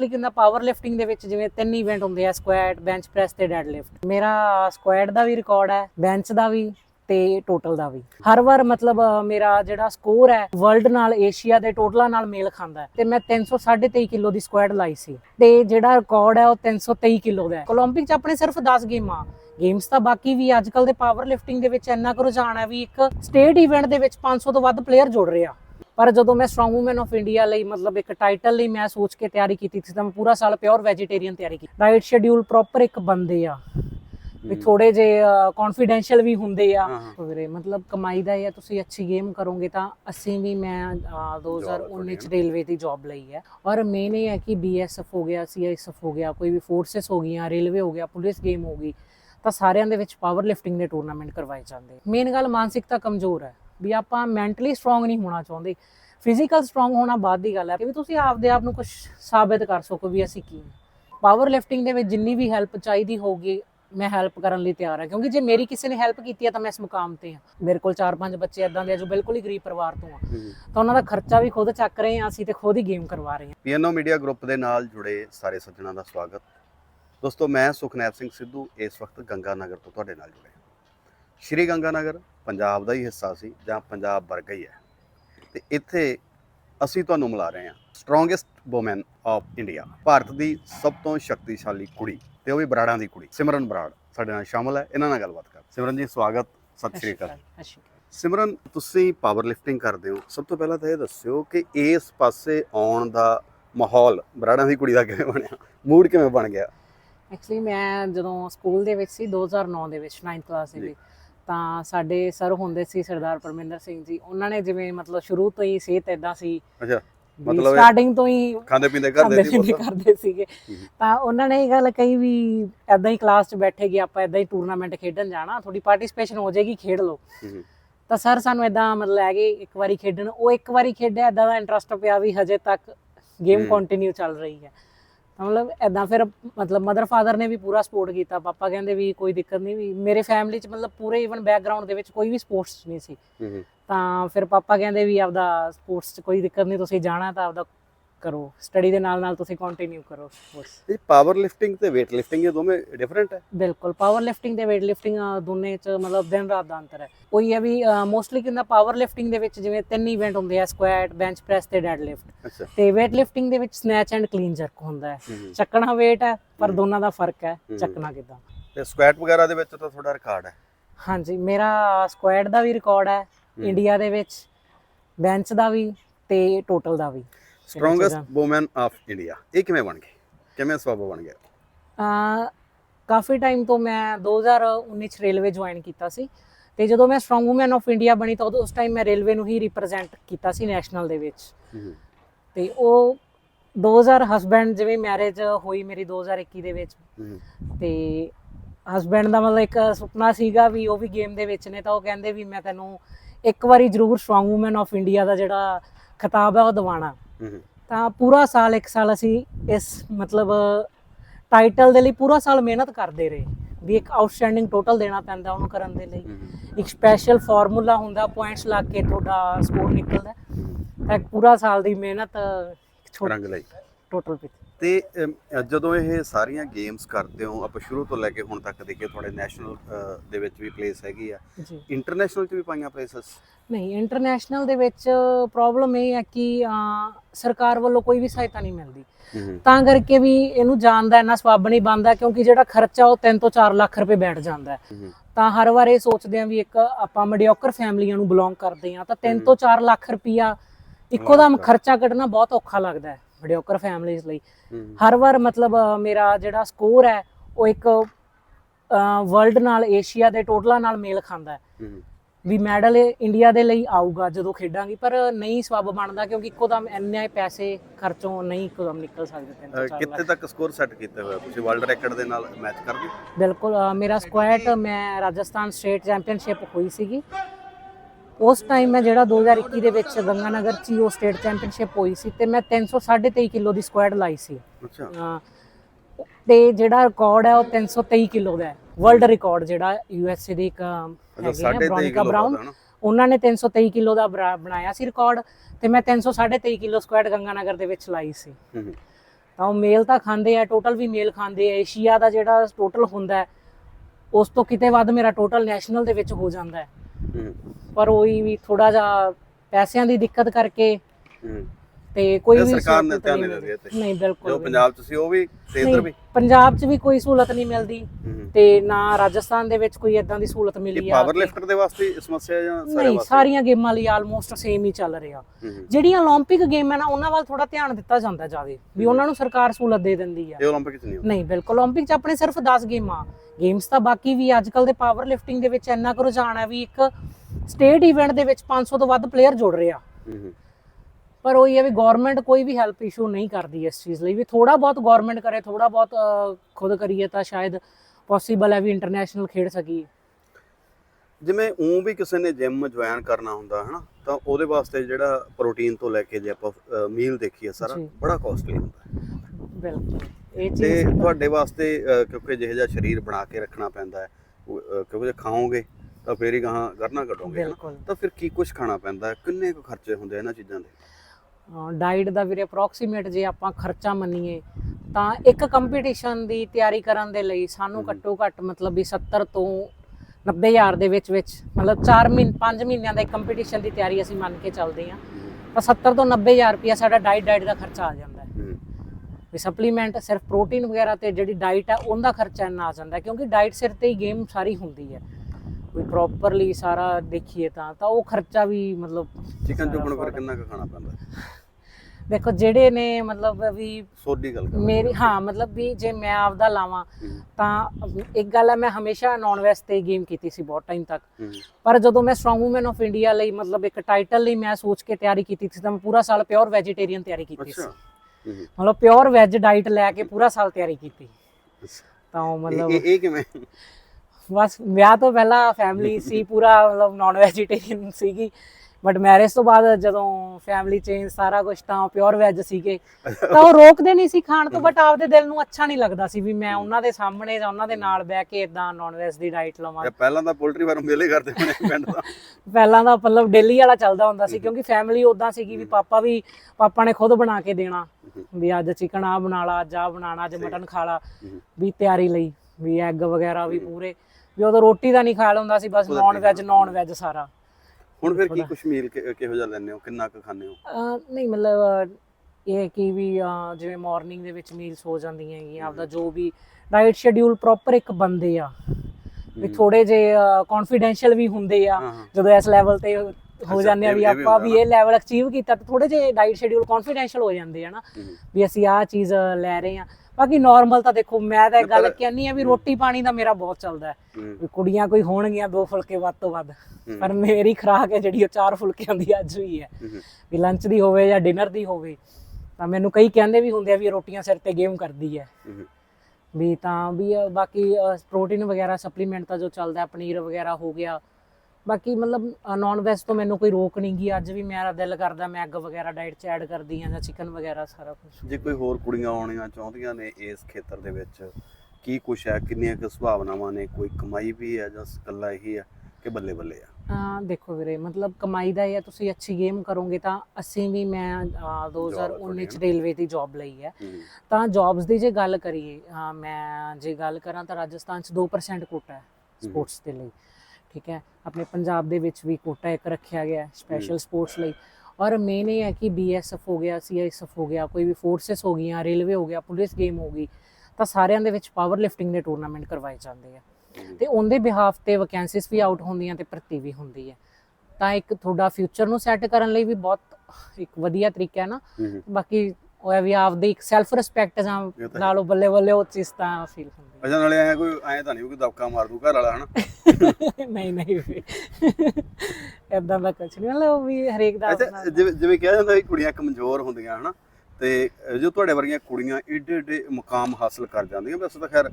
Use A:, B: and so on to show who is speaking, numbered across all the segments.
A: ਲੇਕਿਨ ਦਾ power lifting ਦੇ ਵਿੱਚ ਜਿਵੇਂ ਤਿੰਨ ਇਵੈਂਟ ਹੁੰਦੇ ਆ ਸਕੁਐਟ ਬੈਂਚ ਪ੍ਰੈਸ ਤੇ ਡੈਡ ਲਿਫਟ ਮੇਰਾ ਸਕੁਐਟ ਦਾ ਵੀ ਰਿਕਾਰਡ ਹੈ ਬੈਂਚ ਦਾ ਵੀ ਤੇ ਟੋਟਲ ਦਾ ਵੀ ਹਰ ਵਾਰ ਮਤਲਬ ਅ, ਮੇਰਾ ਜਿਹੜਾ ਸਕੋਰ ਹੈ ਵਰਲਡ ਨਾਲ ਏਸ਼ੀਆ ਦੇ ਟੋਟਲਾਂ ਨਾਲ ਮੇਲ ਖਾਂਦਾ ਹੈ ਤੇ ਮੈਂ 323 ਕਿਲੋ ਦੀ ਸਕੁਐਟ ਲਾਈ ਸੀ ਤੇ ਜਿਹੜਾ ਰਿਕਾਰਡ ਹੈ ਉਹ 323 ਕਿਲੋ ਦਾ ਹੈ 올림픽 ਚ ਆਪਣੇ ਸਿਰਫ 10 ਗੇਮਾਂ ਗੇਮਸ ਤਾਂ ਬਾਕੀ ਵੀ ਅੱਜ ਕੱਲ ਦੇ ਪਾਵਰ ਲਿਫਟਿੰਗ ਦੇ ਵਿੱਚ ਇੰਨਾ ਕੁ ਰੁਝਾਨ ਹੈ ਵੀ ਇੱਕ ਸਟੇਟ ਇਵੈਂਟ ਦੇ ਵਿੱਚ 500 ਤੋਂ ਵੱਧ ਪਲੇਅਰ ਜੁੜ ਰਹੇ ਆ ਪਰ ਜਦੋਂ ਮੈਂ ਸਟਰੋਂਗ ਵੂਮਨ ਆਫ ਇੰਡੀਆ ਲਈ ਮਤਲਬ ਇੱਕ ਟਾਈਟਲ ਲਈ ਮੈਂ ਸੋਚ ਕੇ ਤਿਆਰੀ ਕੀਤੀ ਸੀ ਤਾਂ ਮੈਂ ਪੂਰਾ ਸਾਲ ਪਿਓਰ ਵੈਜੀਟੇਰੀਅਨ ਤਿਆਰੀ ਕੀਤੀ। ਡਾਈਟ ਸ਼ੈਡਿਊਲ ਪ੍ਰੋਪਰ ਇੱਕ ਬੰਦੇ ਆ। ਵੀ ਥੋੜੇ ਜੇ ਕੌਨਫੀਡੈਂਸ਼ੀਅਲ ਵੀ ਹੁੰਦੇ ਆ।
B: ਹਾਂ, ਹਾਂ।
A: ਵੀਰੇ ਮਤਲਬ ਕਮਾਈ ਦਾ ਜਾਂ ਤੁਸੀਂ ਅੱਛੀ ਗੇਮ ਕਰੋਗੇ ਤਾਂ ਅਸੀਂ ਵੀ ਮੈਂ ਅਹ, 2019 ਚ ਰੇਲਵੇ ਦੀ ਜੌਬ ਲਈ ਹੈ ਔਰ ਮੇਨ ਇਹ ਹੈ ਕਿ ਬੀਐਸਐਫ ਹੋ ਗਿਆ ਸੀਆਈਐਸਐਫ ਹੋ ਗਿਆ ਕੋਈ ਵੀ ਫੋਰਸਸ ਹੋ ਗਈਆਂ ਰੇਲਵੇ ਹੋ ਗਿਆ ਪੁਲਿਸ ਗੇਮ ਹੋ ਗਈ ਤਾਂ ਸਾਰਿਆਂ ਦੇ ਵਿੱਚ ਪਾਵਰ ਲਿਫਟਿੰਗ ਦੇ ਟੂਰਨਾਮੈਂਟ ਕਰਵਾਏ ਜਾਂਦੇ ਮੇਨ ਗੱਲ ਮਾਨਸਿਕਤਾ ਕਮਜ਼ੋਰ ਹੈ। ਵੀ ਆਪਾਂ ਮੈਂਟਲੀ ਸਟਰੋਂਗ ਨਹੀਂ ਹੋਣਾ ਚਾਹੁੰਦੇ। ਫਿਜ਼ੀਕਲ ਸਟਰੋਂਗ ਹੋਣਾ ਬਾਅਦ ਦੀ ਗੱਲ ਹੈ ਕਿ ਵੀ ਤੁਸੀਂ ਆਪਦੇ ਆਪ ਨੂੰ ਕੁਝ ਸਾਬਿਤ ਕਰ ਸਕੋ ਵੀ ਅਸੀਂ ਕੀ ਪਾਵਰ ਲਿਫਟਿੰਗ ਦੇ ਵਿੱਚ ਜਿੰਨੀ ਵੀ ਹੈਲਪ ਚਾਹੀਦੀ ਹੋਊਗੀ ਮੈਂ ਹੈਲਪ ਕਰਨ ਲਈ ਤਿਆਰ ਹਾਂ। ਕਿਉਂਕਿ ਜੇ ਮੇਰੀ ਕਿਸੇ ਨੇ ਹੈਲਪ ਕੀਤੀ ਹੈ ਤਾਂ ਮੈਂ ਇਸ ਮੁਕਾਮ ਤੇ ਹਾਂ। ਮੇਰੇ ਕੋਲ 4-5 ਬੱਚੇ ਇਦਾਂ ਦੇ ਆ ਜੋ ਬਿਲਕੁਲ ਹੀ ਗਰੀਬ ਪਰਿਵਾਰ ਤੋਂ ਆ। ਤਾਂ ਉਹਨਾਂ ਦਾ ਖਰਚਾ ਵੀ ਖੁਦ ਚੱਕ ਰਹੇ ਹਾਂ ਅਸੀਂ ਤੇ ਖੁਦ ਹੀ ਗੇਮ ਕਰਵਾ ਰਹੇ ਹਾਂ।
B: ਪੀਐਨਓ ਮੀਡੀਆ ਗਰੁੱਪ ਦੇ ਨਾਲ ਜੁੜੇ ਸਾਰੇ ਸੱਜਣਾਂ ਦਾ ਸਵਾਗਤ। ਦੋਸਤੋ ਮੈਂ ਸੁਖਨੈਬ ਸਿੰਘ ਸਿੱਧੂ ਇਸ ਵਕਤ ਗੰਗਾ ਨਗਰ ਤੋਂ ਤੁਹਾਡੇ ਨਾਲ ਜੁੜਿਆ। ਸ਼੍ਰੀ ਗੰਗਾ ਨਗਰ ਪੰਜਾਬ ਦਾ ਹੀ ਹਿੱਸਾ ਸੀ ਜਾਂ ਪੰਜਾਬ ਵਰਗਾ ਹੀ ਹੈ। ਤੇ ਇੱਥੇ ਅਸੀਂ ਤੁਹਾਨੂੰ ਮਿਲਾ ਰਹੇ ਹਾਂ strongest woman of India Bharat ਦੀ ਸਭ ਤੋਂ ਸ਼ਕਤੀਸ਼ਾਲੀ ਕੁੜੀ ਤੇ ਉਹ ਵੀ ਬਰਾੜਾਂ ਦੀ ਕੁੜੀ ਸਿਮਰਨ ਬਰਾੜ ਸਾਡੇ ਨਾਲ ਸ਼ਾਮਲ ਹੈ ਇਹਨਾਂ ਨਾਲ ਗੱਲਬਾਤ ਕਰ। ਸਿਮਰਨ ਜੀ ਸਵਾਗਤ ਸਤਿ ਸ਼੍ਰੀ ਅਕਾਲ। ਸਿਮਰਨ ਤੁਸੀਂ ਪਾਵਰ ਲਿਫਟਿੰਗ ਕਰਦੇ ਹੋ। ਸਭ ਤੋਂ ਪਹਿਲਾਂ ਤਾਂ ਇਹ ਦੱਸਿਓ ਕਿ ਇਸ ਪਾਸੇ ਆਉਣ ਦਾ ਮਾਹੌਲ ਬਰਾੜਾਂ ਦੀ ਕੁੜੀ ਦਾ ਕਿਵੇਂ ਬਣਿਆ? ਮੂਡ ਕਿਵੇਂ ਬਣ ਗਿਆ?
A: ਐਕਚੁਅਲੀ ਮੈਂ ਜਦੋਂ ਸਕੂਲ ਦੇ ਵਿੱਚ ਸੀ 2009 ਦੇ ਵਿੱਚ 9th ਕਲਾਸ ਦੇ। ਵਿੱਚ ਤਾਂ ਸਾਡੇ ਸਰ ਹੁੰਦੇ ਸੀ ਸਰਦਾਰ ਪਰਮਿੰਦਰ ਸਿੰਘ ਜੀ ਉਹਨਾਂ ਨੇ ਜਿਵੇਂ ਮਤਲਬ ਸ਼ੁਰੂ ਤੋਂ ਹੀ ਸਿਹਤ ਇਦਾਂ ਸੀ
B: ਅੱਛਾ ਮਤਲਬ
A: ਸਟਾਰਟਿੰਗ ਤੋਂ ਹੀ
B: ਖਾਂਦੇ ਪੀਂਦੇ ਕਰਦੇ ਸੀ ਪੁੱਤ?
A: ਕਰਦੇ ਸੀਗੇ। ਤਾਂ ਉਹਨਾਂ ਨੇ ਇਹ ਗੱਲ ਕਹੀ ਵੀ ਐਦਾਂ ਹੀ ਕਲਾਸ 'ਚ ਬੈਠੇਗੀ ਆਪਾਂ ਐਦਾਂ ਹੀ ਟੂਰਨਾਮੈਂਟ ਖੇਡਣ ਜਾਣਾ ਥੋੜੀ ਪਾਰਟਿਸਿਪੇਸ਼ਨ ਹੋ ਜਾਏਗੀ ਖੇਡ ਲਓ ਤਾਂ ਸਰ ਸਾਨੂੰ ਐਦਾਂ ਮਤਲਬ ਲੈ ਗਏ ਇੱਕ ਵਾਰੀ ਖੇਡਣ ਉਹ ਇੱਕ ਵਾਰੀ ਖੇਡਿਆ ਐਦਾਂ ਦਾ ਇੰਟਰਸਟ ਪਿਆ ਵੀ ਹਜੇ ਤੱਕ ਗੇਮ। ਕੰਟੀਨਿਊ ਚੱਲ ਰਹੀ ਹੈ ਮਤਲਬ ਐਦਾਂ ਫਿਰ ਮਤਲਬ ਮਦਰ ਫਾਦਰ ਨੇ ਵੀ ਪੂਰਾ ਸਪੋਰਟ ਕੀਤਾ। ਪਾਪਾ ਕਹਿੰਦੇ ਵੀ ਕੋਈ ਦਿੱਕਤ ਨਹੀਂ ਵੀ ਮੇਰੇ ਫੈਮਿਲੀ 'ਚ ਮਤਲਬ ਪੂਰੇ ਇਵਨ ਬੈਕਗ੍ਰਾਉਂਡ ਦੇ ਵਿੱਚ ਕੋਈ ਵੀ ਸਪੋਰਟਸ ਨਹੀਂ ਸੀ। ਤਾਂ ਫਿਰ ਪਾਪਾ ਕਹਿੰਦੇ ਵੀ ਆਪਦਾ ਸਪੋਰਟਸ 'ਚ ਕੋਈ ਦਿੱਕਤ ਨਹੀਂ ਤੁਸੀਂ ਜਾਣਾ ਤਾਂ ਆਪਦਾ ਕਰੋ ਸਟੱਡੀ ਦੇ ਨਾਲ ਨਾਲ ਤੁਸੀਂ ਕੰਟੀਨਿਊ ਕਰੋ ਸਪੋਰਟਸ
B: ਇਹ ਪਾਵਰ ਲਿਫਟਿੰਗ ਤੇ weight ਲਿਫਟਿੰਗ ਇਹ ਦੋਵੇਂ ਡਿਫਰੈਂਟ ਹੈ?
A: ਬਿਲਕੁਲ ਪਾਵਰ ਲਿਫਟਿੰਗ ਤੇ weight ਲਿਫਟਿੰਗ ਦੋਨੇ ਚ ਮਤਲਬ ਦਿਨ ਰਾਤ ਦਾ ਅੰਤਰ ਹੈ। ਕੋਈ ਹੈ ਵੀ ਮੋਸਟਲੀ ਕਿੰਦਾ ਪਾਵਰ ਲਿਫਟਿੰਗ ਦੇ ਵਿੱਚ ਜਿਵੇਂ ਤਿੰਨ ਇਵੈਂਟ ਹੁੰਦੇ ਆ ਸਕੁਐਟ ਬੈਂਚ ਪ੍ਰੈਸ ਤੇ ਡੈਡ ਲਿਫਟ ਤੇ weight ਲਿਫਟਿੰਗ ਦੇ ਵਿੱਚ ਸਨੈਚ ਐਂਡ ਕਲੀਨ ਜਰਕ ਹੁੰਦਾ ਹੈ। ਚੱਕਣਾ weight ਹੈ ਪਰ। ਦੋਨਾਂ ਦਾ ਫ਼ਰਕ ਹੈ। ਚੱਕਣਾ ਕਿਦਾਂ?
B: ਤੇ ਸਕੁਐਟ ਵਗੈਰਾ ਦੇ ਵਿੱਚ ਤਾਂ ਤੁਹਾਡਾ ਰਿਕਾਰਡ ਹੈ।
A: ਹਾਂਜੀ ਮੇਰਾ ਸਕੁਐਟ ਦਾ ਵੀ ਰਿਕਾਰਡ ਹੈ। ਇੰਡੀਆ ਦੇ ਵਿੱਚ ਬੈਂਚ ਦਾ ਵੀ ਤੇ ਟੋਟਲ ਦਾ ਵੀ।
B: ਸਟਰੋਂਗੈਸਟ ਔਮਨ ਆਫ ਇੰਡੀਆ ਇਹ ਕਿਵੇਂ ਬਣ ਗਈ ਕਿਵੇਂ ਸਬਬ ਬਣ ਗਿਆ?
A: ਅਹ ਕਾਫੀ ਟਾਈਮ ਤੋਂ ਮੈਂ 2019 ਚ ਰੇਲਵੇ ਜੁਆਇਨ ਕੀਤਾ ਸੀ ਤੇ ਜਦੋਂ ਮੈਂ ਸਟਰੋਂਗ ਵੂਮਨ ਆਫ ਇੰਡੀਆ ਬਣੀ ਤਾਂ ਉਸ ਟਾਈਮ ਮੈਂ ਰੇਲਵੇ ਨੂੰ ਹੀ ਰਿਪਰੈਜ਼ੈਂਟ ਕੀਤਾ ਸੀ ਨੈਸ਼ਨਲ ਦੇ ਵਿੱਚ। ਤੇ ਉਹ 2000 ਹਸਬੈਂਡ ਜਿਵੇਂ ਮੈਰਿਜ ਹੋਈ ਮੇਰੀ 2021 ਦੇ ਵਿੱਚ। ਤੇ ਹਸਬੈਂਡ ਦਾ ਮਤਲਬ ਇੱਕ ਸੁਪਨਾ ਸੀਗਾ ਵੀ ਉਹ ਵੀ ਗੇਮ ਦੇ ਵਿੱਚ ਨੇ ਤਾਂ ਉਹ ਕਹਿੰਦੇ ਵੀ ਮੈਂ ਤੈਨੂੰ ਇੱਕ ਵਾਰੀ ਜ਼ਰੂਰ ਸਟਰੋਂਗ ਵੂਮਨ ਆਫ ਇੰਡੀਆ ਦਾ ਜਿਹੜਾ ਖਿਤਾਬ ਹੈ ਉਹ ਦਿਵਾਣਾ ਤਾਂ ਪੂਰਾ ਸਾਲ ਇੱਕ ਸਾਲ ਅਸੀਂ ਇਸ ਮਤਲਬ ਟਾਈਟਲ ਦੇ ਲਈ ਪੂਰਾ ਸਾਲ ਮਿਹਨਤ ਕਰਦੇ ਰਹੇ। ਵੀ ਇੱਕ ਆਊਟਸਟੈਂਡਿੰਗ ਟੋਟਲ ਦੇਣਾ ਪੈਂਦਾ ਉਹਨੂੰ ਕਰਨ ਦੇ ਲਈ। ਇੱਕ ਸਪੈਸ਼ਲ ਫਾਰਮੂਲਾ ਹੁੰਦਾ ਪੁਆਇੰਟਸ ਲਾ ਕੇ ਤੁਹਾਡਾ ਸਕੋਰ ਨਿਕਲਦਾ। ਤਾਂ ਪੂਰਾ ਸਾਲ ਦੀ ਮਿਹਨਤ ਛੋਟ
B: ਰੰਗ ਲਈ।
A: ਟੋਟਲ ਵਿੱਚ।
B: ਤੇ ਜਦੋਂ ਇਹ ਸਾਰੀਆਂ ਗੇਮਸ ਕਰਦੇ ਹੋ ਆਪਾਂ ਸ਼ੁਰੂ ਤੋਂ ਲੈ ਕੇ ਹੁਣ ਤੱਕ ਦੇਖੀਏ ਤੁਹਾਡੇ ਨੈਸ਼ਨਲ ਦੇ ਵਿੱਚ ਵੀ ਪਲੇਸ ਹੈਗੀ ਆ। ਇੰਟਰਨੈਸ਼ਨਲ ਚ ਵੀ ਪਾਈਆਂ ਪਲੇਸਸ
A: ਨਹੀਂ ਇੰਟਰਨੈਸ਼ਨਲ ਦੇ ਵਿੱਚ ਪ੍ਰੋਬਲਮ ਇਹ ਹੈ ਕਿ ਸਰਕਾਰ ਵੱਲੋਂ ਕੋਈ ਵੀ ਸਹਾਇਤਾ ਨਹੀਂ ਮਿਲਦੀ। ਤਾਂ ਕਰਕੇ ਵੀ ਇਹਨੂੰ ਜਾਣ ਦਾ ਇੰਨਾ ਸਵਾਬ ਨਹੀਂ ਬਣਦਾ ਕਿਉਂਕਿ ਜਿਹੜਾ ਖਰਚਾ ਉਹ 3 ਤੋਂ 4 ਲੱਖ ਰੁਪਏ ਬੈਠ ਜਾਂਦਾ ਹੈ। ਤਾਂ ਹਰ ਵਾਰ ਇਹ ਸੋਚਦੇ ਆ ਵੀ ਇੱਕ ਆਪਾਂ ਮੀਡੀਓਕਰ ਫੈਮਲੀਆਂ ਨੂੰ ਬਿਲੋਂਗ ਕਰਦੇ ਆ ਤਾਂ 3
B: ਹਮ।
A: ਤੋਂ 4 ਲੱਖ ਰੁਪਈਆ ਇੱਕੋ ਦਮ। ਖਰਚਾ ਕੱਢਣਾ ਬਹੁਤ ਔਖਾ ਲੱਗਦਾ ਹੈ। ਮੀਡੀਓਕਰ ਫੈਮਲੀਜ਼ ਲਈ। ਹਰ ਵਾਰ ਮਤਲਬ ਮੇਰਾ ਜਿਹੜਾ ਸਕੋਰ ਹੈ ਉਹ ਇੱਕ ਵਰਲਡ ਨਾਲ ਏਸ਼ੀਆ ਦੇ ਟੋਟਲਾਂ ਨਾਲ ਮੇਲ ਖਾਂਦਾ ਹੈ। ਵੀ ਮੈਡਲ ਇੰਡੀਆ ਦੇ ਲਈ ਆਊਗਾ ਜਦੋਂ ਖੇਡਾਂਗੇ ਪਰ ਨਹੀਂ ਸਬਬ ਬਣਦਾ ਕਿਉਂਕਿ ਇੱਕੋ ਦਮ ਇੰਨੇ ਪੈਸੇ ਖਰਚੋਂ ਨਹੀਂ ਇੱਕੋ ਦਮ ਨਿਕਲ ਸਕਦੇ ਤਿੰਨ ਚਾਰ
B: ਕਿੱਥੇ ਤੱਕ ਸਕੋਰ ਸੈੱਟ ਕੀਤਾ ਹੋਇਆ ਤੁਸੀਂ? ਵਰਲਡ ਰੈਕੋਰਡ ਦੇ ਨਾਲ ਮੈਚ ਕਰਦੇ
A: ਬਿਲਕੁਲ ਮੇਰਾ ਸਕੁਐਟ ਮੈਂ ਰਾਜਸਥਾਨ ਸਟੇਟ ਚੈਂਪੀਅਨਸ਼ਿਪ ਹੋਈ ਸੀਗੀ। ਉਸ ਟਾਈਮ ਮੈਂ ਜਿਹੜਾ 2021 ਦੇ ਵਿੱਚ ਗੰਗਾਨਗਰ ਚ ਉਹ ਸਟੇਟ ਚੈਂਪੀਅਨਸ਼ਿਪ ਹੋਈ ਸੀ ਤੇ ਮੈਂ 323 ਕਿਲੋ ਦੀ ਸਕੁਐਟ ਲਾਈ ਸੀ।
B: ਅੱਛਾ।
A: ਤੇ ਜਿਹੜਾ ਰਿਕਾਰਡ ਹੈ ਉਹ 323 ਕਿਲੋ ਦਾ ਹੈ। ਵਰਲਡ ਰਿਕਾਰਡ ਜਿਹੜਾ ਯੂ ਐਸ ਏ ਦੀ ਇੱਕ ਅ,
B: ਅੱਛਾ
A: ਹੈਗੀ ਹੈ
B: 3.5
A: ਬ੍ਰੋਨਿਕਾ
B: ਕਿਲੋ
A: ਬ੍ਰਾਊਨ।
B: ਹਨਾ।
A: ਉਹਨਾਂ ਨੇ 323 ਕਿਲੋ ਦਾ ਬਣਾਇਆ ਸੀ ਰਿਕਾਰਡ ਤੇ ਮੈਂ 323 ਕਿਲੋ ਸਕੁਐਟ ਗੰਗਾਨਗਰ ਦੇ ਵਿੱਚ ਲਾਈ ਸੀ। ਤਾਂ ਉਹ ਮੇਲ ਤਾਂ ਖਾਂਦੇ ਆ ਟੋਟਲ ਵੀ ਮੇਲ ਖਾਂਦੇ ਆ। ਏਸ਼ੀਆ ਦਾ ਜਿਹੜਾ ਟੋਟਲ ਹੁੰਦਾ ਉਸ ਤੋਂ ਕਿਤੇ ਵੱਧ ਮੇਰਾ ਟੋਟਲ ਨੈਸ਼ਨਲ ਦੇ ਵਿੱਚ ਹੋ ਜਾਂਦਾ ਹੂੰ। ਪਰ ਉਹੀ ਵੀ ਥੋੜਾ ਜਿਹਾ ਪੈਸਿਆਂ ਦੀ ਦਿੱਕਤ ਕਰਕੇ ਤੇ ਕੋਈ
B: ਇਹ
A: ਵੀ
B: ਸਰਕਾਰ ਨੇ
A: ਸਹੂਲਤ
B: ਧਿਆਨ
A: ਨਹੀਂ
B: ਨਹੀਂ
A: ਮਿਲਦੀ।
B: ਦਿੱਤਾ
A: ਨਹੀਂ ਬਿਲਕੁਲ
B: ਜੋ
A: ਵੀ
B: ਪੰਜਾਬ ਚ ਸੀ ਉਹ ਵੀ ਤੇ
A: ਨਹੀਂ।
B: ਇੱਧਰ ਵੀ
A: ਪੰਜਾਬ 'ਚ ਵੀ ਕੋਈ ਸਹੂਲਤ ਨਹੀਂ ਮਿਲਦੀ
B: ਹੂੰ
A: ਤੇ ਨਾ ਰਾਜਸਥਾਨ ਦੇ ਵਿੱਚ ਕੋਈ ਇਦਾਂ ਦੀ ਸਹੂਲਤ
B: ਇਹ
A: ਮਿਲੀ ਆ
B: ਪਾਵਰ
A: ਕਿ-
B: ਲਿਫਟਰ ਦੇ ਵਾਸਤੇ ਇਹ ਸਮੱਸਿਆ ਜਾਂ ਸਾਰੇ
A: ਨਹੀਂ
B: ਵਾਸਤੇ
A: ਸਾਰੀਆਂ ਗੇਮਾਂ ਲਈ ਆਲਮੋਸਟ ਸੇਮ ਹੀ ਚੱਲ ਰਿਹਾ
B: ਹੂੰ, ਹੂੰ।
A: ਜਿਹੜੀਆਂ 올림픽 ਗੇਮ ਹੈ ਨਾ ਉਹਨਾਂ ਵੱਲ ਥੋੜਾ ਧਿਆਨ ਦਿੱਤਾ ਜਾਂਦਾ ਜਾਵੇ ਵੀ ਉਹਨਾਂ ਨੂੰ ਸਰਕਾਰ ਸਹੂਲਤ ਦੇ ਦਿੰਦੀ ਆ
B: ਇਹ 올림픽 ਚ ਨਹੀਂ ਹੁੰਦਾ
A: ਨਹੀਂ ਬਿਲਕੁਲ 올림픽 'ਚ ਆਪਣੇ ਸਿਰਫ 10 ਗੇਮਾਂ ਗੇਮਸ ਤਾਂ ਬਾਕੀ ਵੀ ਅੱਜ ਕੱਲ ਦੇ ਪਾਵਰ ਲਿਫਟਿੰਗ ਦੇ ਵਿੱਚ ਇੰਨਾ ਕੁ ਰੁਝਾਨ ਹੈ ਵੀ ਇੱਕ ਸਟੇਟ ਇਵੈਂਟ ਦੇ ਵਿੱਚ 500 ਤੋਂ ਵੱਧ ਪਲੇਅਰ ਜੁੜ ਰਿਹਾ
B: ਹੂੰ, ਹੂੰ।
A: ਪਰ ਉਹ ਇਹ ਹੈ ਵੀ ਗਵਰਨਮੈਂਟ ਕੋਈ ਵੀ ਹੈਲਪ ਇਸ਼ੂ ਨਹੀਂ ਕਰਦੀ ਇਸ ਚੀਜ਼ ਲਈ। ਵੀ ਥੋੜਾ ਬਹੁਤ ਗਵਰਨਮੈਂਟ ਕਰੇ ਥੋੜਾ ਬਹੁਤ ਖੁਦ ਕਰੀਏ ਤਾਂ ਸ਼ਾਇਦ ਪੋਸੀਬਲ ਹੈ ਵੀ ਇੰਟਰਨੈਸ਼ਨਲ ਖੇਡ ਸਕੀਏ
B: ਜਿਵੇਂ ਉਹ ਵੀ ਕਿਸੇ ਨੇ ਜਿਮ ਜੁਆਇਨ ਕਰਨਾ ਹੁੰਦਾ ਹਨਾ ਤਾਂ ਉਹਦੇ ਵਾਸਤੇ ਜਿਹੜਾ ਪ੍ਰੋਟੀਨ ਤੋਂ ਲੈ ਕੇ ਜੇ ਆਪਾਂ ਮੀਲ ਦੇਖੀਏ ਸਾਰਾ। ਬੜਾ ਕਾਸਟਲੀ ਹੁੰਦਾ।
A: ਬਿਲਕੁਲ। ਇਹ
B: ਤੇ
A: ਚੀਜ਼
B: ਤੁਹਾਡੇ ਵਾਸਤੇ ਕਿਉਂਕਿ ਜਿਹੋ ਜਿਹਾ ਸਰੀਰ ਬਣਾ ਕੇ ਰੱਖਣਾ ਪੈਂਦਾ ਹੈ ਕਿਉਂਕਿ ਜੇ ਖਾਓਗੇ ਤਾਂ ਫੇਰ ਹੀ ਗਾਹਾਂ ਕਰਨਾ
A: ਬਿਲਕੁਲ।
B: ਤਾਂ ਫਿਰ ਕੀ ਕੁਝ ਖਾਣਾ ਪੈਂਦਾ ਕਿੰਨੇ ਕੁ ਖਰਚੇ ਹੁੰਦੇ ਇਹਨਾਂ ਚੀਜ਼ਾਂ ਦੇ?
A: ਡਾਈਟ ਦਾ ਵੀਰੇ ਅਪਰੋਕਸੀਮੇਟ ਜੇ ਆਪਾਂ ਖਰਚਾ ਮੰਨੀਏ ਤਾਂ ਇੱਕ ਕੰਪੀਟੀਸ਼ਨ ਦੀ ਤਿਆਰੀ ਕਰਨ ਦੇ ਲਈ ਸਾਨੂੰ। ਘੱਟੋ ਘੱਟ ਮਤਲਬ ਵੀ 70 ਤੋਂ 90 ਹਜ਼ਾਰ ਦੇ ਵਿੱਚ ਵਿੱਚ ਮਤਲਬ 4 ਮਹੀਨੇ 5 ਮਹੀਨਿਆਂ ਦਾ ਇੱਕ ਕੰਪੀਟੀਸ਼ਨ ਦੀ ਤਿਆਰੀ ਅਸੀਂ ਮੰਨ ਕੇ ਚੱਲਦੇ ਹਾਂ। ਤਾਂ 70 ਤੋਂ 90 ਹਜ਼ਾਰ ਰੁਪਇਆ ਸਾਡਾ ਡਾਈਟ ਡਾਈਟ ਦਾ ਖਰਚਾ ਆ ਜਾਂਦਾ ਹੈ। ਵੀ ਸਪਲੀਮੈਂਟ ਸਿਰਫ ਪ੍ਰੋਟੀਨ ਵਗੈਰਾ ਤੇ ਜਿਹੜੀ ਡਾਈਟ ਹੈ ਉਹਦਾ ਖਰਚਾ ਇੰਨਾ ਆ ਜਾਂਦਾ ਕਿਉਂਕਿ ਡਾਈਟ ਸਿਰ ਤੇ ਹੀ ਗੇਮ ਸਾਰੀ ਹੁੰਦੀ ਹੈ। ਵੀ ਪ੍ਰੋਪਰਲੀ ਸਾਰਾ ਦੇਖੀਏ ਤਾਂ ਤਾਂ ਉਹ ਖਰਚਾ ਵੀ ਮਤਲਬ
B: ਚਿਕਨ ਚੁੱਕਣ ਫਿਰ ਕਿੰਨਾ ਕੁ ਖਾਣਾ ਪੈਂਦਾ?
A: ਦੇਖੋ ਜਿਹੜੇ ਨੇ ਮਤਲਬ ਵੀ
B: ਸੋਡੀ ਗੱਲ ਕਰ
A: ਮੇਰੀ ਹਾਂ ਮਤਲਬ ਵੀ ਜੇ ਮੈਂ ਆਪਦਾ ਲਾਵਾਂ ਤਾਂ ਇੱਕ ਗੱਲ ਹੈ ਮੈਂ ਹਮੇਸ਼ਾ ਨਾਨ ਵੈਜ ਤੇ ਗੇਮ ਕੀਤੀ ਸੀ ਬਹੁਤ ਟਾਈਮ ਤੱਕ। ਪਰ ਜਦੋਂ ਮੈਂ ਸਟਰੋਂਗ ਵੂਮਨ ਆਫ ਇੰਡੀਆ ਲਈ ਮਤਲਬ ਇੱਕ ਟਾਈਟਲ ਲਈ ਮੈਂ ਸੋਚ ਕੇ ਤਿਆਰੀ ਕੀਤੀ ਸੀ ਤਾਂ ਮੈਂ ਪੂਰਾ ਸਾਲ ਪਿਓਰ ਵੈਜੀਟੇਰੀਅਨ ਤਿਆਰੀ ਕੀਤੀ ਸੀ। ਮਤਲਬ ਪਿਓਰ ਵੈਜ ਡਾਈਟ ਲੈ ਕੇ ਪੂਰਾ ਸਾਲ ਤਿਆਰੀ ਕੀਤੀ। ਤਾਂ ਮਤਲਬ
B: ਇਹ ਕਿਵੇਂ?
A: ਬਸ ਵਿਆਹ ਤੋਂ ਪਹਿਲਾਂ ਫੈਮਿਲੀ ਸੀ ਪੂਰਾ ਮਤਲਬ ਨਾਨ ਵੈਜੀਟੇਰੀਅਨ ਸੀਗੀ। ਬਟ ਮੈਰਿਜ ਤੋਂ ਬਾਅਦ ਜਦੋਂ ਫੈਮਿਲੀ ਚੇਂਜ ਸਾਰਾ ਕੁਝ ਤਾਂ ਪਿਓਰ ਵੈਜ ਸੀਗੇ। ਤਾਂ ਉਹ ਰੋਕਦੇ ਨਹੀਂ ਸੀ ਖਾਣ ਤੋਂ ਬਟ ਆਪਦੇ ਦਿਲ ਨੂੰ ਅੱਛਾ ਨਹੀਂ ਲੱਗਦਾ ਸੀ ਵੀ ਮੈਂ ਉਹਨਾਂ ਦੇ ਸਾਹਮਣੇ ਜਾਂ ਉਹਨਾਂ ਦੇ ਨਾਲ ਬਹਿ ਕੇ ਇਦਾਂ ਨਾਨ ਵੈਜ ਦੀ ਡਾਈਟ ਲਵਾਂ।
B: ਪਹਿਲਾਂ ਤਾਂ ਪੋਲਟਰੀ ਫਾਰਮ ਮੇਲੇ ਕਰਦੇ ਹੋਣੇ ਪਿੰਡ ਦਾ
A: ਪਹਿਲਾਂ ਤਾਂ ਮਤਲਬ ਡੇਲੀ ਵਾਲਾ ਚੱਲਦਾ ਹੁੰਦਾ ਸੀ ਕਿਉਂਕਿ ਫੈਮਿਲੀ ਉਦਾਂ ਸੀਗੀ ਵੀ ਪਾਪਾ ਵੀ ਪਾਪਾ ਨੇ ਖੁਦ ਬਣਾ ਕੇ ਦੇਣਾ। ਵੀ ਅੱਜ ਚਿਕਨ ਆ ਬਣਾ ਲਾ ਅੱਜ ਆਹ ਬਣਾਣਾ ਅੱਜ ਮਟਨ ਖਾ ਲਾ। ਵੀ ਤਿਆਰੀ ਲਈ ਵੀ ਐਗ ਵਗੈਰਾ ਵੀ ਪੂਰੇ। ਵੀ ਉਦੋਂ ਰੋਟੀ ਦਾ ਨਹੀਂ ਖਾ ਹੁੰਦਾ ਸੀ ਬਸ ਨਾਨ ਵੈਜ। ਨਾਨ ਵੈਜ ਸਾਰਾ।
B: ਹੁਣ ਫਿਰ ਕੀ ਕੁਛ ਮੀਲ ਕਿਹੋ ਜਿਹਾ ਲੈਂਦੇ ਹੋ? ਕਿੰਨਾ ਕੁ ਖਾਂਦੇ ਹੋ?
A: ਨਹੀਂ ਮਤਲਬ ਇਹ ਕਿ ਵੀ ਜਿਵੇਂ ਮਾਰਨਿੰਗ ਦੇ ਵਿੱਚ ਮੀਲਸ ਹੋ ਜਾਂਦੀਆਂ ਹੈਗੀਆਂ ਆਪਦਾ ਜੋ ਵੀ ਡਾਈਟ ਸ਼ੈਡਿਊਲ ਪ੍ਰੋਪਰ ਇੱਕ ਬੰਦੇ ਆ। ਵੀ। ਥੋੜੇ ਜੇ ਕੌਨਫੀਡੈਂਸ਼ੀਅਲ ਵੀ ਹੁੰਦੇ ਆ। ਜਦੋਂ ਇਸ ਲੈਵਲ ਤੇ ਹੋ ਜਾਂਦੇ ਆ ਵੀ ਆਪਾਂ ਵੀ ਇਹ ਲੈਵਲ ਅਚੀਵ ਕੀਤਾ ਤਾਂ ਥੋੜੇ ਜੇ ਡਾਈਟ ਸ਼ੈਡਿਊਲ ਕੌਨਫੀਡੈਂਸ਼ੀਅਲ ਹੋ ਜਾਂਦੇ ਆ ਨਾ। ਵੀ ਅਸੀਂ ਆਹ ਚੀਜ਼ ਲੈ ਰਹੇ ਆ। ਬਾਕੀ ਨਾਰਮਲ ਤਾਂ ਦੇਖੋ ਮੈਂ ਤਾਂ ਗੱਲ ਕਹਿੰਨੀ ਆ ਵੀ ਰੋਟੀ ਪਾਣੀ ਦਾ ਮੇਰਾ ਬਹੁਤ ਚੱਲਦਾ ਹੈ। ਵੀ ਕੁੜੀਆਂ ਕੋਈ ਹੋਣਗੀਆਂ ਦੋ ਫੁਲਕੇ ਵੱਧ ਤੋਂ ਵੱਧ। ਪਰ ਮੇਰੀ ਖੁਰਾਕ ਹੈ ਜਿਹੜੀ ਉਹ ਚਾਰ ਫੁਲਕਿਆਂ ਦੀ ਅੱਜ ਵੀ ਹੈ। ਵੀ ਲੰਚ ਦੀ ਹੋਵੇ ਜਾਂ ਡਿਨਰ ਦੀ ਹੋਵੇ ਤਾਂ ਮੈਨੂੰ ਕਈ ਕਹਿੰਦੇ ਵੀ ਹੁੰਦੇ ਆ ਵੀ ਰੋਟੀਆਂ ਸਿਰ ਤੇ ਗੇਮ ਕਰਦੀ ਹੈ। ਵੀ ਤਾਂ ਵੀ ਬਾਕੀ ਪ੍ਰੋਟੀਨ ਵਗੈਰਾ ਸਪਲੀਮੈਂਟ ਤਾਂ ਜੋ ਚੱਲਦਾ ਪਨੀਰ ਵਗੈਰਾ ਹੋ ਗਿਆ। ਬਾਕੀ ਮਤਲਬ ਨਾਨ ਵੈਜ ਤੋਂ ਮੈਨੂੰ ਕੋਈ ਰੋਕ ਨਹੀਂ ਗਈ ਅੱਜ ਵੀ ਮੇਰਾ ਦਿਲ ਕਰਦਾ ਮੈਂ ਐਗ ਵਗੈਰਾ ਡਾਈਟ 'ਚ ਐਡ ਕਰਦੀ ਹਾਂ ਜਾਂ ਚਿਕਨ ਵਗੈਰਾ ਸਾਰਾ ਕੁਝ
B: ਜੇ ਕੋਈ ਹੋਰ ਕੁੜੀਆਂ ਆਉਣੀਆਂ ਚਾਹੁੰਦੀਆਂ ਨੇ ਇਸ ਖੇਤਰ ਦੇ ਵਿੱਚ ਕੀ ਕੁਛ ਹੈ? ਕਿੰਨੀਆਂ ਕੁ ਸੁਭਾਵਨਾਵਾਂ ਨੇ? ਕੋਈ ਕਮਾਈ ਵੀ ਹੈ ਜਾਂ ਇਕੱਲਾ ਇਹੀ ਹੈ ਕਿ ਬੱਲੇ ਬੱਲੇ ਆ?
A: ਅਹ ਦੇਖੋ ਵੀਰੇ ਮਤਲਬ ਕਮਾਈ ਦਾ ਇਹ ਹੈ ਤੁਸੀਂ ਅੱਛੀ ਗੇਮ ਕਰੋਗੇ ਤਾਂ ਅਸੀਂ ਵੀ ਮੈਂ ਅਹ, 2019 ਚ ਰੇਲਵੇ ਦੀ ਜੌਬ ਲਈ ਹੈ।
B: ਹੂੰ,
A: ਤਾਂ ਜੌਬਸ ਦੀ ਜੇ ਗੱਲ ਕਰੀਏ ਅਹ, ਮੈਂ ਜੇ ਗੱਲ ਕਰਾਂ ਤਾਂ ਰਾਜਸਥਾਨ ਚ 2% ਕੋਟਾ ਹੈ ਸਪੋਰਟਸ ਦੇ ਲਈ। ਠੀਕ ਹੈ? ਆਪਣੇ ਪੰਜਾਬ ਦੇ ਵਿੱਚ ਵੀ ਕੋਟਾ ਇੱਕ ਰੱਖਿਆ ਗਿਆ ਸਪੈਸ਼ਲ ਸਪੋਰਟਸ ਲਈ। ਔਰ ਮੇਨ ਇਹ ਹੈ ਕਿ ਬੀਐਸਐਫ ਹੋ ਗਿਆ ਸੀਆਈਐਸਐਫ ਹੋ ਗਿਆ ਕੋਈ ਵੀ ਫੋਰਸਸ ਹੋ ਗਈਆਂ ਰੇਲਵੇ ਹੋ ਗਿਆ ਪੁਲਿਸ ਗੇਮ ਹੋ ਗਈ ਤਾਂ ਸਾਰਿਆਂ ਦੇ ਵਿੱਚ ਪਾਵਰ ਲਿਫਟਿੰਗ ਦੇ ਟੂਰਨਾਮੈਂਟ ਕਰਵਾਏ ਜਾਂਦੇ ਆ। ਤੇ ਉਹਦੇ ਬਿਹਾਫ ਤੇ ਵੈਕੈਂਸੀਜ਼ ਵੀ ਆਊਟ ਹੁੰਦੀਆਂ ਤੇ ਭਰਤੀ ਵੀ ਹੁੰਦੀ ਹੈ। ਤਾਂ ਇੱਕ ਤੁਹਾਡਾ ਫਿਊਚਰ ਨੂੰ ਸੈੱਟ ਕਰਨ ਲਈ ਵੀ ਬਹੁਤ ਇੱਕ ਵਧੀਆ ਤਰੀਕਾ ਹੈ ਨਾ। ਬਾਕੀ ਉਹ ਵੀ ਆਪਦੀ ਇੱਕ ਸੈਲਫ ਰਿਸਪੈਕਟ ਜਾਂ
B: ਇਹ ਤਾਂ ਹੈ।
A: ਲਾ ਲਓ ਬੱਲੇ ਬੱਲੇ ਉਹ ਚੀਜ਼ ਤਾਂ ਫੀਲ ਹੁੰਦੀ
B: ਅੱਛਾ ਨਾਲੇ ਐ ਕੋਈ ਐ ਤਾਂ ਨਹੀਂ ਕੋਈ ਦਬਕਾ ਮਾਰ ਦੂ ਘਰ ਵਾਲਾ ਹਨਾ?
A: ਨਹੀਂ ਨਹੀਂ ਇਦਾਂ ਦਾ ਕੁਝ ਨਹੀਂ ਮਤਲਬ ਵੀ ਹਰੇਕ ਦਾ
B: ਜਿਵੇਂ ਜਿਵੇਂ ਕਿਹਾ ਜਾਂਦਾ ਵੀ ਕੁੜੀਆਂ ਕਮਜ਼ੋਰ ਹੁੰਦੀਆਂ ਹਨਾ? ਤੇ ਜੋ ਤੁਹਾਡੇ ਵਰਗੀਆਂ ਕੁੜੀਆਂ ਏਡੇ ਏਡੇ ਮੁਕਾਮ ਹਾਸਲ ਕਰ ਜਾਂਦੀਆਂ ਵੈਸੇ ਤਾਂ ਖੈਰ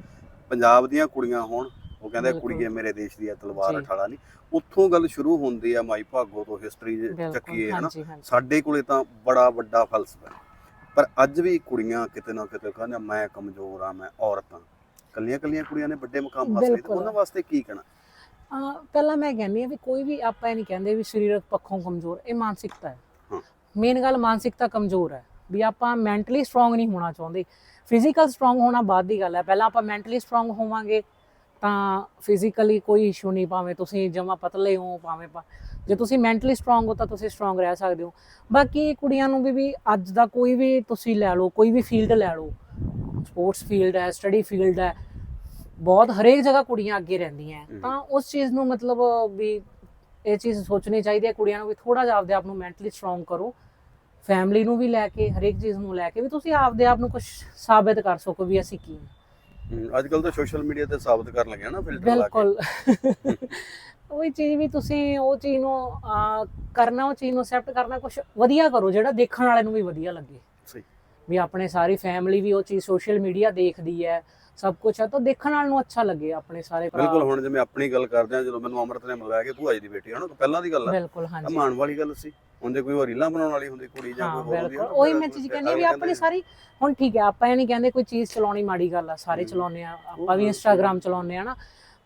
B: ਪੰਜਾਬ ਦੀਆਂ ਕੁੜੀਆਂ ਹੋਣ ਉਹ ਕਹਿੰਦੇ। ਕੁੜੀਏ ਮੇਰੇ ਦੇਸ਼ ਦੀ ਤਲਵਾਰ। ਅਠਾਲਾ ਨਹੀਂ। ਉੱਥੋਂ ਗੱਲ ਸ਼ੁਰੂ ਹੁੰਦੀ ਆ ਮਾਈ ਭਾਗੋ ਤੋਂ ਹਿਸਟਰੀ ਚੱਕੀਏ ਹਨਾ? ਸਾਡੇ ਕੋਲੇ ਤਾਂ ਬੜਾ ਵੱਡਾ ਫਲਸਫਾ ਹੈ। ਪਰ ਅੱਜ ਵੀ ਕੁੜੀਆਂ ਕਿਤੇ ਨਾ ਕਿਤੇ ਕਹਿੰਦੇ ਮੈਂ ਕਮਜ਼ੋਰ ਆ ਮੈਂ ਔਰਤ ਆ ਕੱਲੀਆਂ ਕੱਲੀਆਂ ਕੁੜੀਆਂ ਨੇ ਵੱਡੇ ਮੁਕਾਮ ਹਾਸਲ ਕੀਤੇ। ਉਹਨਾਂ ਵਾਸਤੇ ਕੀ ਕਹਿਣਾ
A: ਅਹ ਪਹਿਲਾਂ ਮੈਂ ਕਹਿੰਦੀ ਆ ਵੀ ਕੋਈ ਵੀ ਆਪਾਂ ਇਹ ਨਹੀਂ ਕਹਿੰਦੇ ਵੀ ਸਰੀਰਕ ਪੱਖੋਂ ਕਮਜ਼ੋਰ ਇਹ ਮਾਨਸਿਕਤਾ।
B: ਹੈ
A: ਮੇਨ ਗੱਲ ਮਾਨਸਿਕਤਾ ਕਮਜ਼ੋਰ ਹੈ ਵੀ ਆਪਾਂ ਮੈਂਟਲੀ ਸਟਰੋਂਗ ਨਹੀਂ ਹੋਣਾ ਚਾਹੁੰਦੇ ਫਿਜ਼ੀਕਲ ਸਟਰੋਂਗ ਹੋਣਾ ਬਾਅਦ ਦੀ ਗੱਲ ਹੈ ਪਹਿਲਾਂ ਆਪਾਂ ਮੈਂਟਲੀ ਸਟਰੋਂਗ ਹੋਵਾਂਗੇ ਤਾਂ ਫਿਜ਼ੀਕਲੀ ਕੋਈ ਇਸ਼ੂ ਨਹੀਂ ਭਾਵੇਂ ਤੁਸੀਂ ਜਮਾ ਪਤਲੇ ਹੋ ਭਾਵੇਂ ਜੇ ਤੁਸੀਂ ਮੈਂਟਲੀ ਸਟਰੋਂਗ ਹੋ ਤਾਂ ਤੁਸੀਂ ਸਟਰੋਂਗ ਰਹਿ ਸਕਦੇ ਹੋ ਬਾਕੀ ਕੁੜੀਆਂ ਨੂੰ ਵੀ ਵੀ ਅੱਜ ਦਾ ਕੋਈ ਵੀ ਤੁਸੀਂ ਲੈ ਲਓ ਕੋਈ ਵੀ ਫੀਲਡ ਲੈ ਲਓ ਸਪੋਰਟਸ ਫੀਲਡ ਹੈ ਸਟੱਡੀ ਫੀਲਡ ਹੈ ਬਹੁਤ ਹਰੇਕ ਜਗ੍ਹਾ ਕੁੜੀਆਂ ਅੱਗੇ ਰਹਿੰਦੀਆਂ। ਤਾਂ ਉਸ ਚੀਜ਼ ਨੂੰ ਮਤਲਬ ਵੀ ਇਹ ਚੀਜ਼ ਸੋਚਣੀ ਚਾਹੀਦੀ ਹੈ ਕੁੜੀਆਂ ਨੂੰ ਵੀ ਥੋੜਾ ਜਿਹਾ ਆਪਦੇ ਆਪ ਨੂੰ ਮੈਂਟਲੀ ਸਟਰੋਂਗ ਕਰੋ ਫੈਮਿਲੀ ਨੂੰ ਵੀ ਲੈ ਕੇ ਹਰੇਕ ਚੀਜ਼ ਨੂੰ ਲੈ ਕੇ ਵੀ ਤੁਸੀਂ ਆਪਦੇ ਆਪ ਨੂੰ ਕੁਝ ਸਾਬਿਤ ਕਰ ਸਕੋ ਵੀ ਅਸੀਂ ਕੀ ਹਾਂ।
B: ਅੱਜ ਕੱਲ ਤਾਂ ਸੋਸ਼ਲ ਮੀਡੀਆ ਤੇ ਸਾਬਤ ਕਰਨ ਲੱਗੇ ਨਾ ਫਿਲਟਰ ਲਾ ਕੇ।
A: ਬਿਲਕੁਲ। ਉਹੀ ਚੀਜ਼ ਵੀ ਤੁਸੀਂ ਉਹ ਚੀਜ਼ ਨੂੰ ਕਰਨਾ ਉਹ ਚੀਜ਼ ਨੂੰ ਅਸੈਪਟ ਕਰਨਾ ਕੁਝ ਵਧੀਆ ਕਰੋ ਜਿਹੜਾ ਦੇਖਣ ਵਾਲੇ ਨੂੰ ਵੀ ਵਧੀਆ ਲੱਗੇ।
B: ਸਹੀ।
A: ਵੀ ਆਪਣੇ ਸਾਰੀ ਫੈਮਿਲੀ ਵੀ ਉਹ ਚੀਜ਼ ਸੋਸ਼ਲ ਮੀਡੀਆ ਦੇਖਦੀ ਹੈ ਸਭ ਕੁਝ ਹੈ ਤਾਂ ਦੇਖਣ ਵਾਲੇ ਨੂੰ ਅੱਛਾ ਲੱਗੇ ਆਪਣੇ ਸਾਰੇ ਭਰਾ।
B: ਬਿਲਕੁਲ ਹੁਣ ਜਿਵੇਂ ਆਪਣੀ ਗੱਲ ਕਰਦੇ ਆ ਜਦੋਂ ਮੈਨੂੰ ਅਮਰਤ ਨੇ ਮਿਲਵਾਇਆ ਕਿ ਭੂਆ ਜੀ ਦੀ ਬੇਟੀ ਹੈ ਨਾ ਪਹਿਲਾਂ ਦੀ ਗੱਲ ਹੈ
A: ਬਿਲਕੁਲ ਹਾਂਜੀ।
B: ਮਾਣ ਵਾਲੀ ਗੱਲ ਸੀ। ਜੇ ਕੋਈ ਹੋਰ ਰੀਲਾਂ ਬਣਾਉਣ ਵਾਲੀ ਹੁੰਦੀ ਕੁੜੀ ਜਾਂ
A: ਹਾਂ
B: ਕੋਈ ਹੋਰ ਹੁੰਦੀ
A: ਬਿਲਕੁਲ। ਉਹੀ ਮੈਂ ਚੀਜ਼ ਕਹਿੰਦੀ ਵੀ ਆਪਣੀ ਸਾਰੀ ਹੁਣ ਠੀਕ ਹੈ ਆਪਾਂ ਇਹ ਨਹੀਂ ਕਹਿੰਦੇ ਕੋਈ ਚੀਜ਼ ਚਲਾਉਣੀ ਮਾੜੀ ਗੱਲ ਆ ਸਾਰੇ
B: ਹਮ।
A: ਚਲਾਉਂਦੇ ਆ ਆਪਾਂ ਵੀ ਇੰਸਟਾਗ੍ਰam ਚਲਾਉਂਦੇ ਆ ਨਾ।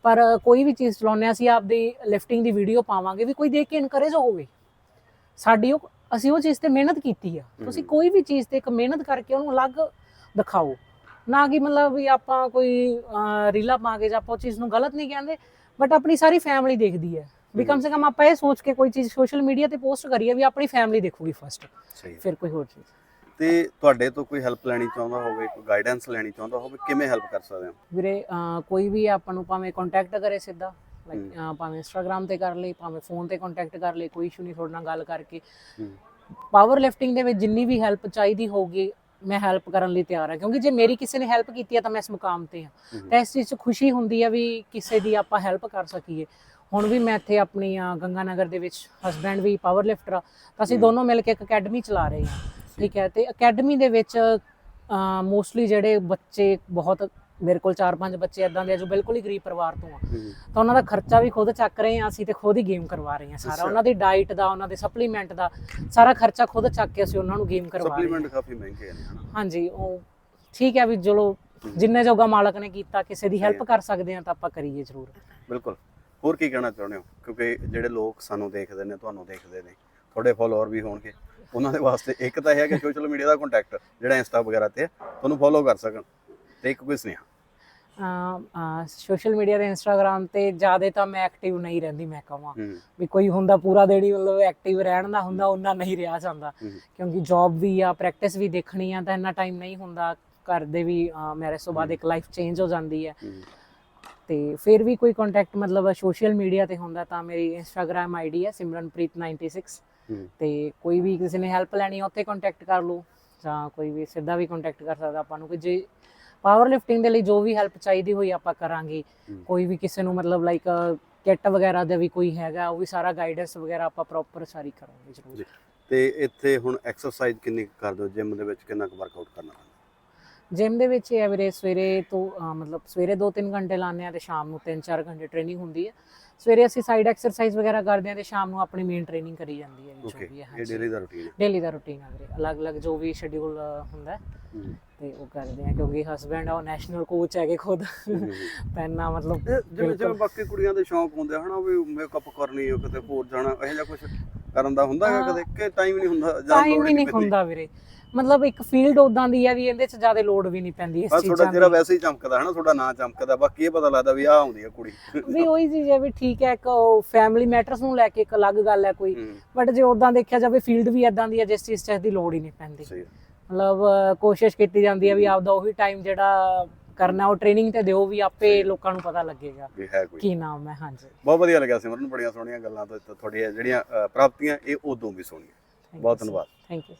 A: ਪਰ ਕੋਈ ਵੀ ਚੀਜ਼ ਚਲਾਉਂਦੇ ਆ ਅਸੀਂ ਆਪਦੀ ਲਿਫਟਿੰਗ ਦੀ ਵੀਡੀਓ ਪਾਵਾਂਗੇ ਵੀ ਕੋਈ ਦੇਖ ਕੇ ਇਨਕਰੇਜ ਹੋਵੇ। ਸਾਡੀ ਉਹ ਅਸੀਂ ਉਹ ਚੀਜ਼ ਤੇ ਮਿਹਨਤ ਕੀਤੀ ਆ। ਤੁਸੀਂ
B: ਹਮ।
A: ਕੋਈ ਵੀ ਚੀਜ਼ ਤੇ ਇੱਕ ਮਿਹਨਤ ਕਰਕੇ ਉਹਨੂੰ ਅਲੱਗ ਦਿਖਾਓ। ਨਾ ਕਿ ਮਤਲਬ ਵੀ ਆਪਾਂ ਕੋਈ ਅਹ, ਰੀਲਾਂ ਪਾ ਕੇ ਜਾਂ ਆਪਾਂ ਉਹ ਚੀਜ਼ ਨੂੰ ਗਲਤ ਨਹੀਂ ਕਹਿੰਦੇ ਬਟ ਆਪਣੀ ਸਾਰੀ ਫੈਮਿਲੀ ਦੇਖਦੀ ਹੈ। ਵੀ ਕਮ ਸੇ ਕਮ ਆਪਾਂ ਇਹ ਸੋਚ ਕੇ ਕੋਈ ਚੀਜ਼ ਸੋਸ਼ਲ ਮੀਡੀਆ ਤੇ ਪੋਸਟ ਕਰੀਏ ਵੀ ਆਪਣੀ ਫੈਮਿਲੀ ਦੇਖੂਗੀ ਫਸਟ
B: ਸਹੀ।
A: ਫਿਰ ਕੋਈ ਹੋਰ ਚੀਜ਼।
B: ਤੇ ਤੁਹਾਡੇ ਤੋਂ ਕੋਈ ਹੈਲਪ ਲੈਣੀ ਚਾਹੁੰਦਾ ਹੋਵੇ ਕੋਈ ਗਾਈਡੈਂਸ ਲੈਣੀ ਚਾਹੁੰਦਾ ਹੋਵੇ ਕਿਵੇਂ ਹੈਲਪ ਕਰ ਸਕਦੇ ਹਾਂ?
A: ਵੀਰੇ ਕੋਈ ਵੀ ਆਪਾਂ ਨੂੰ ਭਾਵੇਂ ਕੰਟੈਕਟ ਕਰੇ ਸਿੱਧਾ ਲਾਈਕ ਭਾਵੇਂ ਇੰਸਟਾਗ੍ਰam ਤੇ ਕਰ ਲਈ ਭਾਵੇਂ ਫੋਨ ਤੇ ਕੰਟੈਕਟ ਕਰ ਲਈ ਕੋਈ ਇਸ਼ੂ ਨਹੀਂ ਤੁਹਾਡੇ ਨਾਲ ਗੱਲ ਕਰਕੇ। ਪਾਵਰ ਲਿਫਟਿੰਗ ਦੇ ਵਿੱਚ ਜਿੰਨੀ ਵੀ ਹੈਲਪ ਚਾਹੀਦੀ ਹੋਊਗੀ ਮੈਂ ਹੈਲਪ ਕਰਨ ਲਈ ਤਿਆਰ ਹਾਂ। ਕਿਉਂਕਿ ਜੇ ਮੇਰੀ ਕਿਸੇ ਨੇ ਹੈਲਪ ਕੀਤੀ ਹੈ ਤਾਂ ਮੈਂ ਇਸ ਮੁਕਾਮ ਤੇ ਹਾਂ।
B: ਹੂੰ।
A: ਤਾਂ ਇਸ ਚੀਜ਼ 'ਚ ਖੁਸ਼ੀ ਹੁੰਦੀ ਹੈ ਵੀ ਕਿਸੇ ਦੀ ਆਪਾਂ ਹੈਲਪ ਕਰ ਸਕੀਏ। ਹੁਣ ਵੀ ਮੈਂ ਇੱਥੇ ਆਪਣੀ ਗੰਗਾ ਨਗਰ ਦੇ ਵਿੱਚ ਹਸਬੈਂਡ ਵੀ ਪਾਵਰ ਲਿਫਟਰ ਆ ਤਾਂ ਅਸੀਂ। ਦੋਨੋਂ ਮਿਲ ਕੇ ਇੱਕ ਅਕੈਡਮੀ ਚਲਾ ਰਹੇ ਹਾਂ ਠੀਕ ਹੈ ਤੇ ਅਕੈਡਮੀ ਦੇ ਵਿੱਚ ਮੋਸਟਲੀ ਜਿਹੜੇ ਬੱਚੇ ਬਹੁਤ ਮੇਰੇ ਕੋਲ 4-5 ਬੱਚੇ ਇਦਾਂ ਦੇ ਆ ਜੋ ਬਿਲਕੁਲ ਹੀ ਗਰੀਬ ਪਰਿਵਾਰ ਤੋਂ ਆ। ਤਾਂ ਉਹਨਾਂ ਦਾ ਖਰਚਾ ਵੀ ਖੁਦ ਚੱਕ ਰਹੇ ਹਾਂ ਅਸੀਂ ਤੇ ਖੁਦ ਹੀ ਗੇਮ ਕਰਵਾ ਰਹੇ ਹਾਂ ਸਾਰਾ। ਉਹਨਾਂ ਦੀ ਡਾਈਟ ਦਾ ਉਹਨਾਂ ਦੇ ਸਪਲੀਮੈਂਟ ਦਾ ਸਾਰਾ ਖਰਚਾ ਖੁਦ ਚੱਕ ਕੇ ਅਸੀਂ ਉਹਨਾਂ ਨੂੰ ਗੇਮ ਕਰਵਾ ਰਹੇ
B: ਸਪਲੀਮੈਂਟ ਕਾਫੀ ਮਹਿੰਗੇ ਨੇ
A: ਹਾਂਜੀ ਉਹ ਠੀਕ ਹੈ ਵੀ ਚਲੋ। ਜਿੰਨੇ ਜੋਗਾ ਮਾਲਕ ਨੇ ਕੀਤਾ ਕਿਸੇ ਦੀ ਹੈਲਪ। ਕਰ ਸਕਦੇ ਹਾਂ ਤਾਂ ਆਪਾਂ ਕਰੀਏ ਜ਼ਰੂਰ
B: ਬਿਲਕੁਲ ਹੋਰ ਕੀ ਕਹਿਣਾ ਚਾਹੁੰਦੇ ਹੋ ਕਿਉਂਕਿ ਜਿਹੜੇ ਲੋਕ ਸਾਨੂੰ ਦੇਖਦੇ ਨੇ ਤੁਹਾਨੂੰ ਦੇਖਦੇ ਨੇ ਤੁਹਾਡੇ ਫਾਲੋਅਰ ਵੀ ਹੋਣਗੇ ਉਹਨਾਂ ਦੇ ਵਾਸਤੇ ਇੱਕ ਤਾਂ ਇਹ ਹੈ ਕਿ ਸੋਸ਼ਲ ਮੀਡੀਆ ਦਾ ਕੰਟੈਕਟ ਜਿਹੜਾ ਇੰਸਟਾ ਵਗੈਰਾ ਤੇ ਤੁਹਾਨੂੰ ਫੋਲੋ ਕਰ ਸਕਣ ਤੇ ਇੱਕ ਕੋਈ ਸੁਨੇਹਾ
A: ਸੋਸ਼ਲ ਮੀਡੀਆ ਤੇ ਇੰਸਟਾਗ੍ਰam ਤੇ ਜ਼ਿਆਦਾ ਤਾਂ ਮੈਂ ਐਕਟਿਵ ਨਹੀਂ ਰਹਿੰਦੀ ਮੈਂ ਕਹਾਂ ਵੀ ਕੋਈ ਹੁੰਦਾ ਪੂਰਾ ਦੇੜੀ ਮਤਲਬ ਐਕਟਿਵ ਰਹਿਣ ਦਾ ਹੁੰਦਾ ਉਹਨਾਂ ਨਹੀਂ ਰਿਹਾ ਜਾਂਦਾ। ਕਿਉਂਕਿ ਜੌਬ ਵੀ ਆ ਪ੍ਰੈਕਟਿਸ ਵੀ ਦੇਖਣੀ ਆ ਤਾਂ ਇੰਨਾ ਟਾਈਮ ਨਹੀਂ ਹੁੰਦਾ ਘਰ ਦੇ ਵੀ ਤੋਂ ਬਾਅਦ
B: ਹੂੰ।
A: ਇੱਕ ਲਾਈਫ ਚੇਂਜ ਹੋ ਜਾਂਦੀ ਹੂੰ। ਤੇ ਫਿਰ ਵੀ ਕੋਈ ਕੰਟੈਕਟ ਮਤਲਬ ਸੋਸ਼ਲ ਮੀਡੀਆ ਤੇ ਹੁੰਦਾ ਤਾਂ ਮੇਰੀ ਇੰਸਟਾਗ੍ਰam ਆਈਡੀ ਹੈ ਸਿਮਰਨਪ੍ਰੀਤ 96
B: ਹੂੰ।
A: ਤੇ ਕੋਈ ਵੀ ਕਿਸੇ ਨੇ ਹੈਲਪ ਲੈਣੀ ਉੱਥੇ ਕੰਟੈਕਟ ਕਰ ਲਓ ਜਾਂ ਕੋਈ ਵੀ ਸਿੱਧਾ ਵੀ ਕੰਟੈਕਟ ਕਰ ਸਕਦਾ ਆਪਾਂ ਨੂੰ ਕਿ ਜੇ ਪਾਵਰ ਲਿਫਟਿੰਗ ਦੇ ਲਈ ਜੋ ਵੀ ਹੈਲਪ ਚਾਹੀਦੀ ਹੋਈ ਆਪਾਂ ਕਰਾਂਗੇ। ਕੋਈ ਵੀ ਕਿਸੇ ਨੂੰ ਮਤਲਬ ਲਾਈਕ ਕਿੱਟ ਵਗੈਰਾ ਦਾ ਵੀ ਕੋਈ ਹੈਗਾ ਉਹ ਵੀ ਸਾਰਾ ਗਾਈਡੈਂਸ ਵਗੈਰਾ ਆਪਾਂ ਪ੍ਰੋਪਰ ਸਾਰੀ ਕਰਾਂਗੇ ਜ਼ਰੂਰ।
B: ਤੇ ਇੱਥੇ ਹੁਣ ਐਕਸਰਸਾਈਜ਼ ਕਿੰਨੀ ਕਰਦੇ ਹੋ ਜਿਮ ਦੇ ਵਿੱਚ ਕਿੰਨਾ ਕੁ ਵਰਕਆਊਟ ਕਰਨਾ
A: ਜਿਮ ਦੇ ਵਿੱਚ ਵੀਰੇ ਸਵੇਰੇ ਤੋਂ ਮਤਲਬ ਸਵੇਰੇ 2-3 ਘੰਟੇ ਲਾਉਂਦੇ ਆ ਤੇ ਸ਼ਾਮ ਨੂੰ 3-4 ਘੰਟੇ ਟ੍ਰੇਨਿੰਗ ਹੁੰਦੀ ਹੈ। ਸਵੇਰੇ ਅਸੀਂ ਸਾਈਡ ਐਕਸਰਸਾਈਜ਼ ਵਗੈਰਾ ਕਰਦੇ ਆ ਤੇ ਸ਼ਾਮ ਨੂੰ ਆਪਣੀ ਮੇਨ ਟ੍ਰੇਨਿੰਗ ਕਰੀ ਜਾਂਦੀ ਹੈ ਜੋ ਵੀ ਹੈ
B: ਇਹ ਡੇਲੀ ਦਾ ਰੁਟੀਨ ਹੈ।
A: ਡੇਲੀ ਦਾ ਰੁਟੀਨ ਹੈ ਵੀਰੇ ਅਲੱਗ-ਅਲੱਗ ਜੋ ਵੀ ਸ਼ਡਿਊਲ ਹੁੰਦਾ। ਤੇ ਉਹ ਕਰਦੇ ਆ ਕਿਉਂਕਿ ਹਸਬੈਂਡ ਆ ਉਹ ਨੈਸ਼ਨਲ ਕੋਚ ਹੈਗੇ ਖੁਦ। ਇੰਨਾ ਮਤਲਬ
B: ਜਿਵੇਂ ਜਿਵੇਂ। ਬਾਕੀ ਕੁੜੀਆਂ ਦੇ ਸ਼ੌਂਕ ਹੁੰਦੇ ਹਨਾ ਵੀ ਮੇਕਅਪ ਕਰਨੀ ਹੈ ਕਿਤੇ ਹੋਰ ਜਾਣਾ ਇਹੋ ਜਿਹਾ ਕੁਝ ਕਰਨ ਦਾ ਹੁੰਦਾ ਹੈ
A: ਹਾਂ।
B: ਕਦੇ? ਕਿ ਟਾਈਮ ਨਹੀਂ ਹੁੰਦਾ ਜਾਂ
A: ਟਾਈਮ ਹੀ ਨਹੀਂ? ਹੁੰਦਾ ਵੀਰੇ। ਮਤਲਬ ਇੱਕ ਫੀਲਡ ਉਦਾਂ ਦੀ ਹੈ ਵੀ ਇਹਦੇ ਚ ਜ਼ਿਆਦਾ ਲੋਡ ਵੀ ਨਹੀਂ ਪੈਂਦੀ ਇਸ
B: ਬਸ ਤੁਹਾਡਾ
A: ਚੀਜ਼ਾਂ
B: ਜਿਹੜਾ
A: ਦੀ।
B: ਵੈਸੇ ਹੀ ਚਮਕਦਾ ਹੈ ਨਾ ਤੁਹਾਡਾ ਨਾਂ ਚਮਕਦਾ ਬਾਕੀ ਇਹ ਪਤਾ ਲੱਗਦਾ ਵੀ ਆਹ ਆਉਂਦੀ ਹੈ ਕੁੜੀ।
A: ਵੀ ਉਹੀ ਚੀਜ਼ ਹੈ ਵੀ ਠੀਕ ਹੈ ਇੱਕ ਫੈਮਿਲੀ ਮੈਟਰਸ ਨੂੰ ਲੈ ਕੇ ਇੱਕ ਅਲੱਗ ਗੱਲ ਹੈ ਕੋਈ। ਬਟ ਜੇ ਉਦਾਂ ਦੇਖਿਆ ਜਾਵੇ ਫੀਲਡ ਵੀ ਇਦਾਂ ਦੀ ਹੈ ਜਿਸ ਚੀਜ਼ 'ਚ ਇਹਦੀ ਲੋੜ ਹੀ ਨਹੀਂ ਪੈਂਦੀ। ਮਤਲਬ ਕੋਸ਼ਿਸ਼ ਕੀਤੀ ਜਾਂਦੀ ਹੈ ਵੀ ਆਪਦਾ ਉਹੀ ਟਾਈਮ ਜਿਹੜਾ ਕਰਨਾ ਉਹ ਟ੍ਰੇਨਿੰਗ ਤੇ ਦਿਓ ਵੀ ਆਪੇ ਲੋਕਾਂ ਨੂੰ ਪਤਾ ਲੱਗੇਗਾ
B: ਵੀ ਹੈ ਕੋਈ।
A: ਕੀ ਨਾਮ ਹੈ ਹਾਂਜੀ।
B: ਬਹੁਤ ਵਧੀਆ ਲੱਗਿਆ ਸਿਮਰਨ ਬੜੀਆਂ ਸੋਹਣੀਆਂ ਗੱਲਾਂ ਤੋਂ ਤੁਹਾਡੀਆਂ ਜਿਹੜੀਆਂ ਪ੍ਰਾਪਤੀਆਂ ਇਹ ਉਦੋਂ ਵੀ ਸੋਹਣੀਆਂ। ਬਹੁਤ ਧੰਨਵਾਦ।
A: Thank you